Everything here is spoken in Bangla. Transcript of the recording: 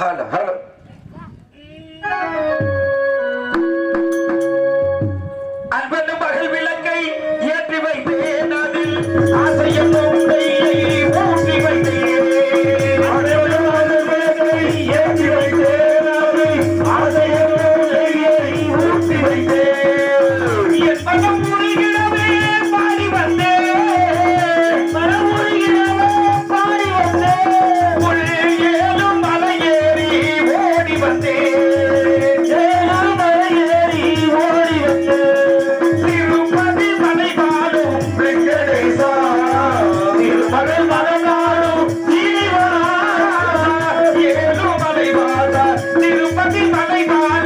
Hello, hello. திருப்பதி தலைவா